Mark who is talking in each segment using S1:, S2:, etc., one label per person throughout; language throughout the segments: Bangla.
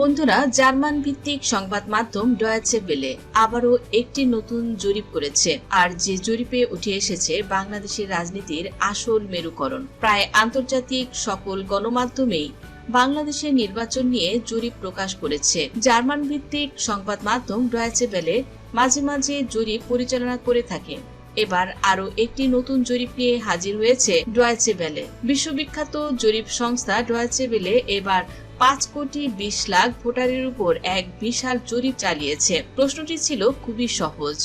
S1: বন্ধুরা, জার্মান ভিত্তিক সংবাদ মাধ্যম ডয়েচে বেলে আবারও একটি নতুন জরিপ করেছে। আর যে জরিপে উঠে এসেছে, বাংলাদেশের রাজনীতির আসল মেরুকরণ। প্রায় আন্তর্জাতিক সকল গণমাধ্যমেই বাংলাদেশের নির্বাচন নিয়ে জরিপ প্রকাশ করেছে। জার্মান ভিত্তিক সংবাদ মাধ্যম ডয়েচে বেলে মাঝে মাঝে জরিপ পরিচালনা করে থাকে। এবার আরও একটি নতুন জরিপ নিয়ে হাজির হয়েছে ডয়েচে বেলে বিশ্ববিখ্যাত জরিপ সংস্থা ডয়েচে বেলে এবার পাঁচ কোটি বিশ লাখ ভোটারের উপর এক বিশাল জরিপ চালিয়েছে। প্রশ্নটি ছিল খুবই সহজ।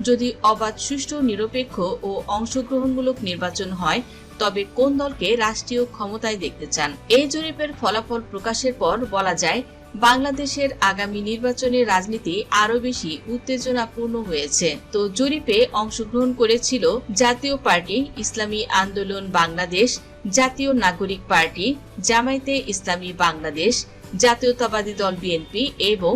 S1: যদি অবাধ, সুষ্ঠু, নিরপেক্ষ ও অংশগ্রহণমূলক নির্বাচন হয়, তবে কোন দলকে রাষ্ট্রীয় ক্ষমতায় দেখতে চান? এই জরিপের ফলাফল প্রকাশের পর বলা যায়, বাংলাদেশের আগামী নির্বাচনের রাজনীতি আরও বেশি উত্তেজনাপূর্ণ হয়েছে। তো জরিপে অংশগ্রহণ করেছিল জাতীয় পার্টি, ইসলামী আন্দোলন, বাংলাদেশ জাতীয় নাগরিক পার্টি, জামায়াতে ইসলামী বাংলাদেশ, জাতীয়তাবাদী দল বিএনপি এবং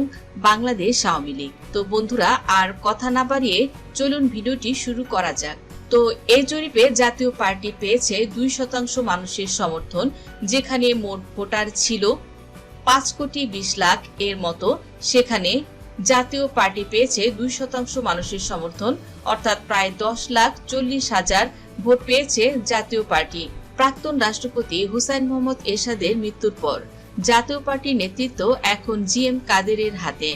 S1: বাংলাদেশ আওয়ামী লীগ। তো বন্ধুরা, আর কথা না বাড়িয়ে চলুন ভিডিওটি শুরু করা যাক। তো এই জরিপে জাতীয় পার্টি পেয়েছে দুই শতাংশ মানুষের সমর্থন, যেখানে মোট ভোটার ছিল পাঁচ কোটি বিশ লাখ এর মতো। সেখানে জাতীয় পার্টি পেয়েছে দুই শতাংশ মানুষের সমর্থন, অর্থাৎ প্রায় দশ লাখ চল্লিশ হাজার ভোট পেয়েছে জাতীয় পার্টি। প্রাক্তন রাষ্ট্রপতি হুসাইন মোহাম্মদ এরশাদের মৃত্যুর পর জাতীয় পার্টির নেতৃত্ব এখন জি এম কাদেরের হাতে।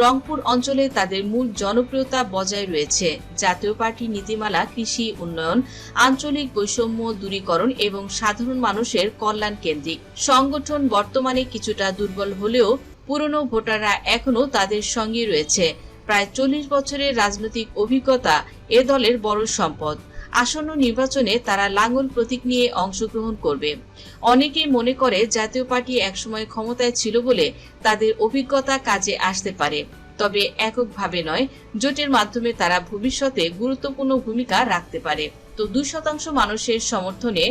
S1: রংপুর অঞ্চলে তাদের মূল জনপ্রিয়তা বজায় রয়েছে। জাতীয় পার্টির নীতিমালা, কৃষি উন্নয়ন, আঞ্চলিক বৈষম্য দূরীকরণ এবং সাধারণ মানুষের কল্যাণ কেন্দ্রিক। সংগঠন বর্তমানে কিছুটা দুর্বল হলেও পুরনো ভোটাররা এখনও তাদের সঙ্গে রয়েছে। প্রায় চল্লিশ বছরের রাজনৈতিক অভিজ্ঞতা এ দলের বড় সম্পদ। আসন্ন নির্বাচনে তারা লাঙ্গল প্রতীক নিয়ে অংশগ্রহণ করবে। অনেকেই মনে করে জাতীয় পার্টি একসময় ক্ষমতায় ছিল বলে তাদের অভিজ্ঞতা কাজে আসতে পারে। তবে এককভাবে নয়, জোটের মাধ্যমে তারা ভবিষ্যতে গুরুত্বপূর্ণ ভূমিকা রাখতে পারে। তো দুই শতাংশ মানুষের সমর্থনে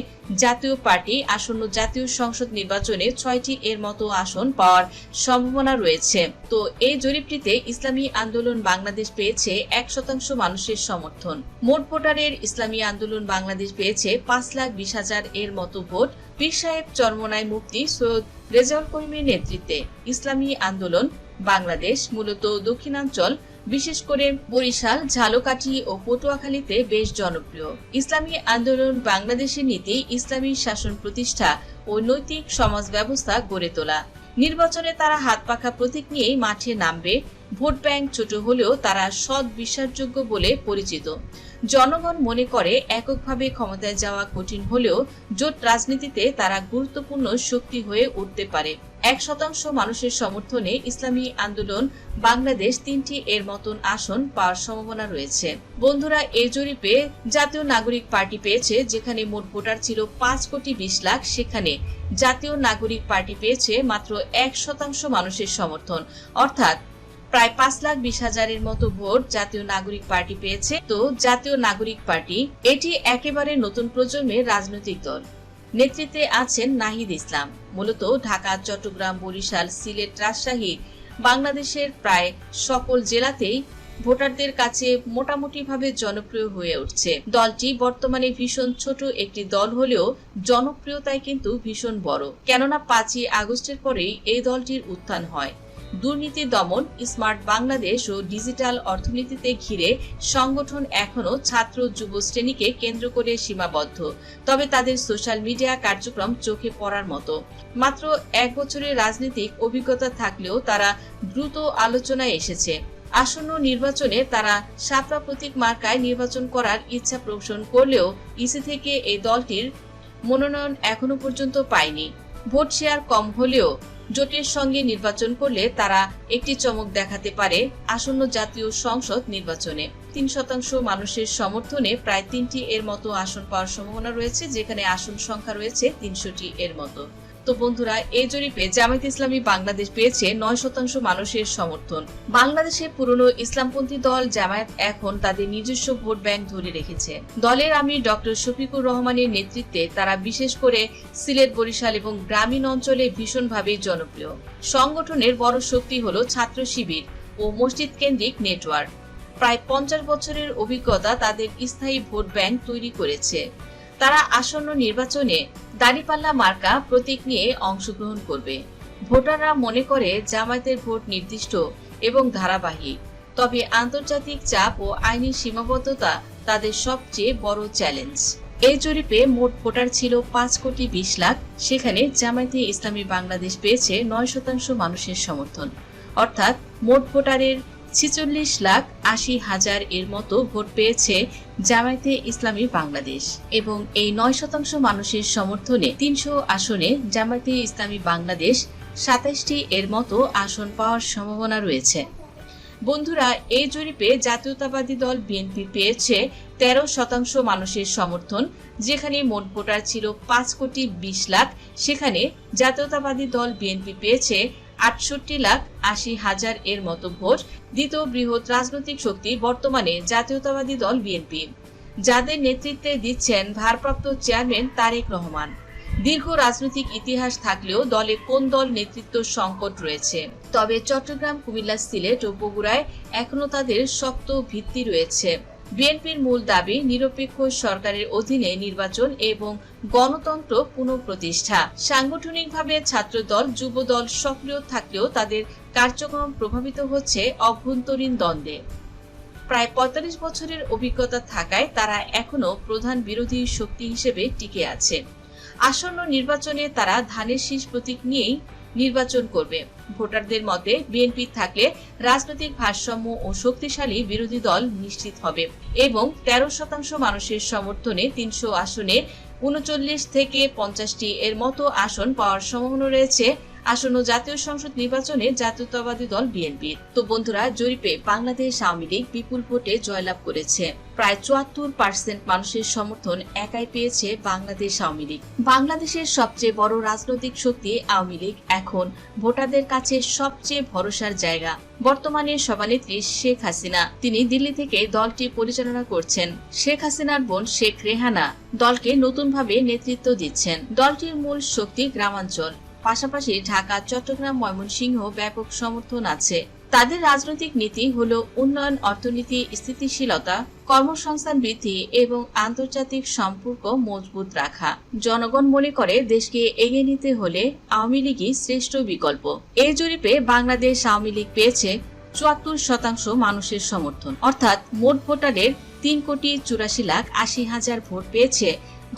S1: জাতীয় পার্টি আসন্ন জাতীয় সংসদ নির্বাচনে ছয়টি এর মতো আসন পাওয়ার সম্ভাবনা রয়েছে। তো এই জরিপটিতে ইসলামী আন্দোলন বাংলাদেশ পেয়েছে এক শতাংশ মানুষের সমর্থন। মোট ভোটারের ইসলামী আন্দোলন বাংলাদেশ পেয়েছে পাঁচ লাখ বিশ হাজার এর মতো ভোট। পীর সাহেব চরমনায় মুক্তি সৈয়দ রেজাউল করিমের নেতৃত্বে ইসলামী আন্দোলন বাংলাদেশ, মূলত দক্ষিণাঞ্চল বিশেষ করে বরিশাল, ঝালকাঠি ও পটুয়াখালীতে বেশ জনপ্রিয়। ইসলামী আন্দোলন বাংলাদেশের নীতি, ইসলামী শাসন প্রতিষ্ঠা ও নৈতিক সমাজ ব্যবস্থা গড়ে তোলা। নির্বাচনে তারা হাত পাখা প্রতীক নিয়েই মাঠে নামবে। ভোট ব্যাংক ছোট হলেও তারা সৎ বিশ্বাসযোগ্য বলে পরিচিত। জনগণ মনে করে এককভাবে ক্ষমতায় যাওয়া কঠিন হলেও জোট রাজনীতিতে তারা গুরুত্বপূর্ণ শক্তি হয়ে উঠতে পারে। এক শতাংশ মানুষের সমর্থনে ইসলামী আন্দোলন বাংলাদেশ তিনটি এর মতন আসন পাওয়ার সম্ভাবনা রয়েছে। বন্ধুরা এই জরিপে জাতীয় নাগরিক পার্টি পেয়েছে, যেখানে মোট ভোটার ছিল পাঁচ কোটি বিশ লাখ। সেখানে জাতীয় নাগরিক পার্টি পেয়েছে মাত্র এক শতাংশ মানুষের সমর্থন। অর্থাৎ প্রায় পাঁচ লাখ বিশ হাজারের মতো ভোট জাতীয় নাগরিক পার্টি পেয়েছে। তো জাতীয় নাগরিক পার্টি, এটি একেবারে নতুন প্রজন্মের রাজনৈতিক দল। নেতৃত্বে আছেন নাহিদ ইসলাম। মূলত ঢাকা, চট্টগ্রাম, বরিশাল, সিলেট, রাজশাহী বাংলাদেশের প্রায় সকল জেলাতেই ভোটারদের কাছে মোটামুটিভাবে জনপ্রিয় হয়ে উঠছে। দলটি বর্তমানে ভীষণ ছোট একটি দল হলেও জনপ্রিয়তায় কিন্তু ভীষণ বড়। কেননা পাঁচই আগস্টের পরেই এই দলটির উত্থান হয়। দুর্নীতি দমন, স্মার্ট বাংলাদেশ ও ডিজিটাল অর্থনীতিতে ঘিরে সংগঠন এখনও ছাত্র যুব শ্রেণীকে কেন্দ্র করে সীমাবদ্ধ। তবে তাদের সোশ্যাল মিডিয়া কার্যক্রম চোখে পড়ার মতো। মাত্র এক বছরের রাজনৈতিক অভিজ্ঞতা থাকলেও তারা দ্রুত আলোচনায় এসেছে। আসন্ন নির্বাচনে তারা সাপড়া প্রতীক মার্কায় নির্বাচন করার ইচ্ছা পোষণ করলেও ইসি থেকে এই দলটির মনোনয়ন এখনও পর্যন্ত পায়নি। ভোট শেয়ার কম হলেও জোটের সঙ্গে নির্বাচন করলে তারা একটি চমক দেখাতে পারে আসন্ন জাতীয় সংসদ নির্বাচনে। তিন শতাংশ মানুষের সমর্থনে প্রায় তিনটি এর মতো আসন পাওয়ার সম্ভাবনা রয়েছে, যেখানে আসন সংখ্যা রয়েছে তিনশোটি এর মতো। তো বন্ধুরা এই জরিপে জামায়াত ইসলামী বাংলাদেশ পেয়েছে নয় শতাংশ মানুষের সমর্থন। বাংলাদেশে পুরনো ইসলামপন্থী দল জামায়াত এখন তাদের নিজস্ব ভোট ব্যাংক ধরে রেখেছে। দলের আমির ডক্টর শফিকুর রহমানের নেতৃত্বে তারা বিশেষ করে সিলেট, বরিশাল এবং গ্রামীণ অঞ্চলে ভীষণভাবে জনপ্রিয়। সংগঠনের বড় শক্তি হল ছাত্র শিবির ও মসজিদ কেন্দ্রিক নেটওয়ার্ক। প্রায় পঞ্চাশ বছরের অভিজ্ঞতা তাদের স্থায়ী ভোট ব্যাংক তৈরি করেছে। তারা আসন্ন নির্বাচনে দাঁড়িপাল্লা মার্কা প্রতীক নিয়ে অংশগ্রহণ করবে। ভোটাররা মনে করে জামায়াতের ভোট নির্দিষ্ট এবং ধারাবাহিক তবে আন্তর্জাতিক চাপ ও আইনি সীমাবদ্ধতা তাদের সবচেয়ে বড় চ্যালেঞ্জ। এই জরিপে মোট ভোটার ছিল পাঁচ কোটি বিশ লাখ। সেখানে জামায়াতে ইসলামী বাংলাদেশ পেয়েছে নয় শতাংশ মানুষের সমর্থন। অর্থাৎ মোট ভোটারের ছিচল্লিশ লাখ আশি হাজার এর মতো ভোট পেয়েছে জামায়াতে ইসলামী বাংলাদেশ। এবং এই নয় শতাংশ মানুষের সমর্থনে তিনশো আসনে জামায়াতে ইসলামী বাংলাদেশ সাতাশটি এর মতো আসন পাওয়ার সম্ভাবনা রয়েছে। বন্ধুরা এই জরিপে জাতীয়তাবাদী দল বিএনপি পেয়েছে তেরো শতাংশ মানুষের সমর্থন, যেখানে মোট ভোটার ছিল পাঁচ কোটি বিশ লাখ। সেখানে জাতীয়তাবাদী দল বিএনপি পেয়েছে আটষট্টি লাখ আশি হাজার এর মতো ভোট দ্বিতীয় বৃহৎ রাজনৈতিক শক্তি বর্তমানে জাতীয়তাবাদী দল বিএনপি। যাদের নেতৃত্বে দিচ্ছেন ভারপ্রাপ্ত চেয়ারম্যান তারেক রহমান। দীর্ঘ রাজনৈতিক ইতিহাস থাকলেও দলে কোন দল নেতৃত্ব সংকট রয়েছে? তবে চট্টগ্রাম কুমিল্লা সিলেট ও বগুড়ায় এখনও তাদের শক্ত ভিত্তি রয়েছে। বিএনপির মূল দাবি নিরপেক্ষ সরকারের অধীনে নির্বাচন এবং গণতন্ত্র পুনঃপ্রতিষ্ঠা। সাংগঠনিকভাবে ছাত্রদল, যুবদল সক্রিয় থাকলেও তাদের কার্যক্রম প্রভাবিত হচ্ছে অভ্যন্তরীণ দ্বন্দ্বে। প্রায় পঁয়তাল্লিশ বছরের অভিজ্ঞতা থাকায় তারা এখনও প্রধান বিরোধী শক্তি হিসেবে টিকে আছে। আসন্ন নির্বাচনে তারা ধানের শীষ প্রতীক নিয়েই নির্বাচন করবে। ভোটারদের মতে বিএনপি থাকলে রাজনৈতিক ভারসাম্য ও শক্তিশালী বিরোধী দল নিশ্চিত হবে এবং তেরো শতাংশ মানুষের সমর্থনে তিনশো আসনে উনচল্লিশ থেকে পঞ্চাশটি এর মতো আসন পাওয়ার সম্ভাবনা রয়েছে। আসন্ন জাতীয় সংসদ নির্বাচনে জাতীয়তাবাদী দল বিএনপি। তো বন্ধুরা, জরিপে বাংলাদেশ আওয়ামী লীগ বিপুল ভোটে জয়লাভ করেছে। প্রায় চুয়াত্তর পার্সেন্ট মানুষের সমর্থন একাই পেয়েছে বাংলাদেশ আওয়ামী লীগ। বাংলাদেশের সবচেয়ে বড় রাজনৈতিক শক্তি আওয়ামী লীগ এখন ভোটারদের কাছে সবচেয়ে ভরসার জায়গা। বর্তমানে সভানেত্রী শেখ হাসিনা। তিনি দিল্লি থেকে দলটি পরিচালনা করছেন। শেখ হাসিনার বোন শেখ রেহানা দলকে নতুনভাবে নেতৃত্ব দিচ্ছেন। দলটির মূল শক্তি গ্রামাঞ্চল। পাশাপাশি ঢাকা, চট্টগ্রাম, ময়মনসিংহ ব্যাপক সমর্থন আছে। তাদের রাজনৈতিক নীতি হল উন্নয়ন, অর্থনীতি, স্থিতিশীলতা, কর্মসংস্থান বৃদ্ধি এবং আন্তর্জাতিক সম্পর্ক মজবুত রাখা। জনগণ মনে করে দেশকে এগিয়ে নিতে হলে আওয়ামী লীগই শ্রেষ্ঠ বিকল্প। এই জরিপে বাংলাদেশ আওয়ামী লীগ পেয়েছে চুয়াত্তর শতাংশ মানুষের সমর্থন। অর্থাৎ মোট ভোটারের তিন কোটি চুরাশি লাখ আশি হাজার ভোট পেয়েছে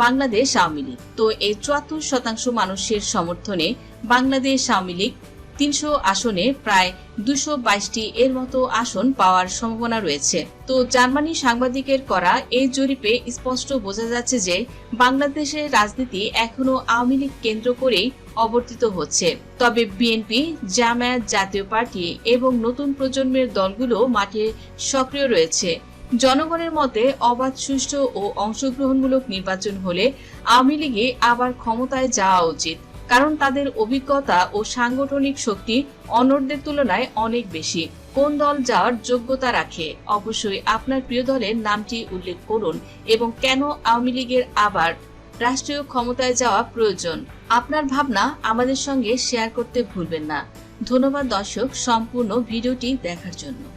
S1: বাংলাদেশ আওয়ামী লীগ। তো এই চুয়াত্তর শতাংশ মানুষের সমর্থনে বাংলাদেশ আওয়ামী লীগ তিনশো আসনে প্রায় দুশো বাইশটি এর মতো আসন পাওয়ার সম্ভাবনা রয়েছে। তো জার্মানি সাংবাদিকের করা এই জরিপে স্পষ্ট বোঝা যাচ্ছে যে বাংলাদেশের রাজনীতি এখনও আওয়ামী লীগ কেন্দ্র করেই অবর্তিত হচ্ছে। তবে বিএনপি, জামায়াত জাতীয় পার্টি এবং নতুন প্রজন্মের দলগুলো মাঠে সক্রিয় রয়েছে। জনগণের মতে অবাধ, সুষ্ঠু ও অংশগ্রহণমূলক নির্বাচন হলে আওয়ামী লীগে আবার ক্ষমতায় যাওয়া উচিত। কারণ তাদের অভিজ্ঞতা ও সাংগঠনিক শক্তি অন্যদের তুলনায় অনেক বেশি। কোন দল যাওয়ার যোগ্যতা রাখে? অবশ্যই আপনার প্রিয় দলের নামটি উল্লেখ করুন এবং কেন আওয়ামী লীগের আবার রাষ্ট্রীয় ক্ষমতায় যাওয়া প্রয়োজন? আপনার ভাবনা আমাদের সঙ্গে শেয়ার করতে ভুলবেন না। ধন্যবাদ দর্শক, সম্পূর্ণ ভিডিওটি দেখার জন্য।